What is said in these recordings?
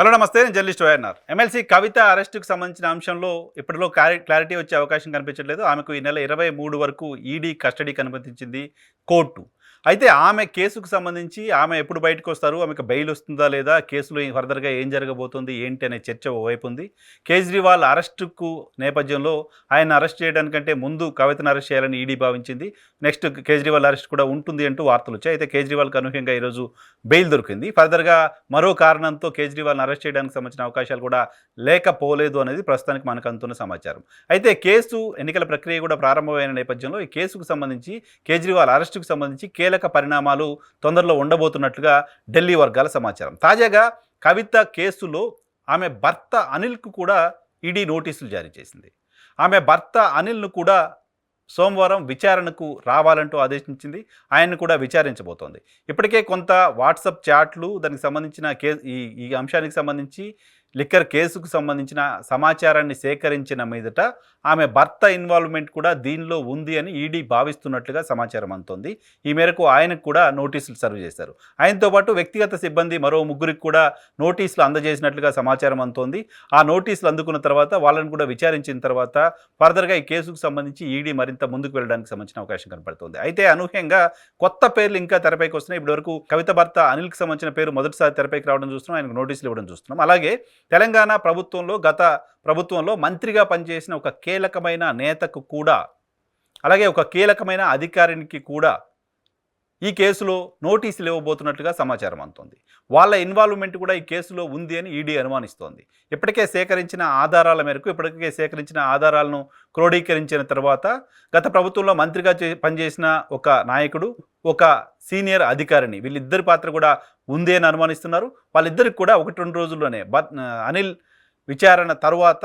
Hello నమస్తే నేను journalist YNR. MLC కవిత అరెస్టుకు సంబంధించిన అంశంలో ఇప్పటిలో క్లారి- క్లారిటీ వచ్చే అవకాశం కనిపించట్లేదు. ఆమెకు ఈ నెల ఇరవై మూడు వరకు ఈడీ కస్టడీకి అనుమతించింది కోర్టు. అయితే ఆమె కేసుకు సంబంధించి ఆమె ఎప్పుడు బయటకు వస్తారు? ఆమెకు బెయిల్ వస్తుందా లేదా? కేసులో ఫర్దర్గా ఏం జరగబోతుంది? ఏంటి అనే చర్చ ఓవైపు ఉంది. కేజ్రీవాల్ అరెస్టుకు నేపథ్యంలో ఆయన అరెస్ట్ చేయడానికంటే ముందు కవితను అరెస్ట్ చేయాలని ఈడీ భావించింది. నెక్స్ట్ కేజ్రీవాల్ అరెస్ట్ కూడా ఉంటుంది అంటూ వార్తలు వచ్చాయి. అయితే కేజ్రీవాల్కి అనూహ్యంగా ఈరోజు బెయిల్ దొరికింది. ఫర్దర్గా మరో కారణంతో కేజ్రీవాల్ని అరెస్ట్ చేయడానికి సంబంధించిన అవకాశాలు కూడా లేకపోలేదు అనేది ప్రస్తుతానికి మనకు అందుతున్న సమాచారం. అయితే కేసు ఎన్నికల ప్రక్రియ కూడా ప్రారంభమైన నేపథ్యంలో ఈ కేసుకు సంబంధించి కేజ్రీవాల్ అరెస్టుకు సంబంధించి కీలక పరిణామాలు తొందరలో ఉండబోతున్నట్లుగా ఢిల్లీ వర్గాల సమాచారం. తాజాగా కవిత కేసులో ఆమె భర్త అనిల్కు కూడా ఈడీ నోటీసులు జారీ చేసింది. ఆమె భర్త అనిల్ను కూడా సోమవారం విచారణకు రావాలంటూ ఆదేశించింది. ఆయన్ని కూడా విచారించబోతోంది. ఇప్పటికే కొంత వాట్సప్ చాట్లు దానికి సంబంధించిన కే ఈ ఈ అంశానికి సంబంధించి లిక్కర్ కేసుకు సంబంధించిన సమాచారాన్ని సేకరించిన మీదట ఆమె భర్త ఇన్వాల్వ్మెంట్ కూడా దీనిలో ఉంది అని ఈడీ భావిస్తున్నట్లుగా సమాచారం అందుతోంది. ఈ మేరకు ఆయనకు కూడా నోటీసులు సర్వ్ చేశారు. ఆయనతో పాటు వ్యక్తిగత సిబ్బంది మరో ముగ్గురికి కూడా నోటీసులు అందజేసినట్లుగా సమాచారం అందుతోంది. ఆ నోటీసులు అందుకున్న తర్వాత వాళ్ళని కూడా విచారించిన తర్వాత ఫర్దర్గా ఈ కేసుకు సంబంధించి ఈడీ మరింత ముందుకు వెళ్ళడానికి సంబంధించిన అవకాశం కనపడుతోంది. అయితే అనూహ్యంగా కొత్త పేర్లు ఇంకా తెరపైకి వస్తున్నాయి. ఇప్పటివరకు కవిత భర్త అనిల్కి సంబంధించిన పేరు మొదటిసారి తెరపైకి రావడం చూస్తున్నాం. ఆయనకు నోటీసులు ఇవ్వడం చూస్తున్నాం. అలాగే తెలంగాణ ప్రభుత్వంలో గత ప్రభుత్వంలో మంత్రిగా పనిచేసిన ఒక కీలకమైన నేతకు కూడా అలాగే ఒక కీలకమైన అధికారికి కూడా ఈ కేసులో నోటీసులు ఇవ్వబోతున్నట్లుగా సమాచారం అందుతోంది. వాళ్ళ ఇన్వాల్వ్మెంట్ కూడా ఈ కేసులో ఉంది అని ఈడీ అనుమానిస్తోంది. ఇప్పటికే సేకరించిన ఆధారాల మేరకు ఇప్పటికే సేకరించిన ఆధారాలను క్రోడీకరించిన తర్వాత గత ప్రభుత్వంలో మంత్రిగా చే- పనిచేసిన ఒక నాయకుడు ఒక సీనియర్ అధికారిని. వీళ్ళిద్దరి పాత్ర కూడా ఉంది అని అనుమానిస్తున్నారు. వాళ్ళిద్దరికి కూడా ఒకటి రెండు రోజుల్లోనే బట్ అనిల్ విచారణ తర్వాత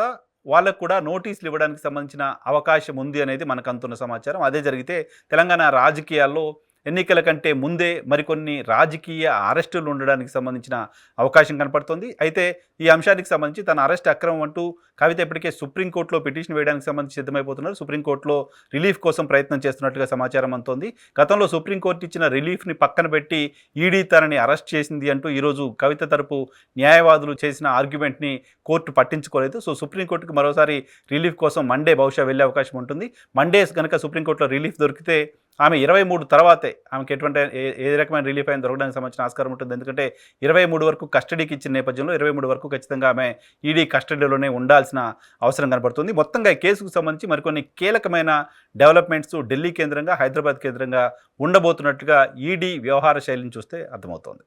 వాళ్ళకు కూడా నోటీసులు ఇవ్వడానికి సంబంధించిన అవకాశం ఉంది అనేది మనకు అంతున్న సమాచారం. అదే జరిగితే తెలంగాణ రాజకీయాల్లో ఎన్నికల కంటే ముందే మరికొన్ని రాజకీయ అరెస్టులు ఉండడానికి సంబంధించిన అవకాశం కనపడుతుంది. అయితే ఈ అంశానికి సంబంధించి తన అరెస్ట్ అక్రమం అంటూ కవిత ఇప్పటికే సుప్రీంకోర్టులో పిటిషన్ వేయడానికి సంబంధించి సిద్ధమైపోతున్నారు. సుప్రీంకోర్టులో రిలీఫ్ కోసం ప్రయత్నం చేస్తున్నట్టుగా సమాచారం అందుతోంది. గతంలో సుప్రీంకోర్టు ఇచ్చిన రిలీఫ్ని పక్కన పెట్టి ఈడీ తనని అరెస్ట్ చేసింది అంటూ ఈరోజు కవిత తరపు న్యాయవాదులు చేసిన ఆర్గ్యుమెంట్ని కోర్టు పట్టించుకోలేదు. సో సుప్రీంకోర్టుకు మరోసారి రిలీఫ్ కోసం మండే బహుశా వెళ్ళే అవకాశం ఉంటుంది. మండే కనుక సుప్రీంకోర్టులో రిలీఫ్ దొరికితే ఆమె ఇరవై మూడు తర్వాతే ఆమెకి ఎటువంటి ఏ- ఏ రకమైన రిలీఫ్ అయిన దొరకడానికి సంబంధించిన ఆస్కారం ఉంటుంది. ఎందుకంటే ఇరవై మూడు వరకు కస్టడీకి ఇచ్చిన నేపథ్యంలో ఇరవై మూడు వరకు ఖచ్చితంగా ఆమె ఈడీ కస్టడీలోనే ఉండాల్సిన అవసరం కనబడుతుంది. మొత్తంగా ఈ కేసుకు సంబంధించి మరికొన్ని కీలకమైన డెవలప్మెంట్స్ ఢిల్లీ కేంద్రంగా హైదరాబాద్ కేంద్రంగా ఉండబోతున్నట్టుగా ఈడీ వ్యవహార శైలిని చూస్తే అర్థమవుతోంది.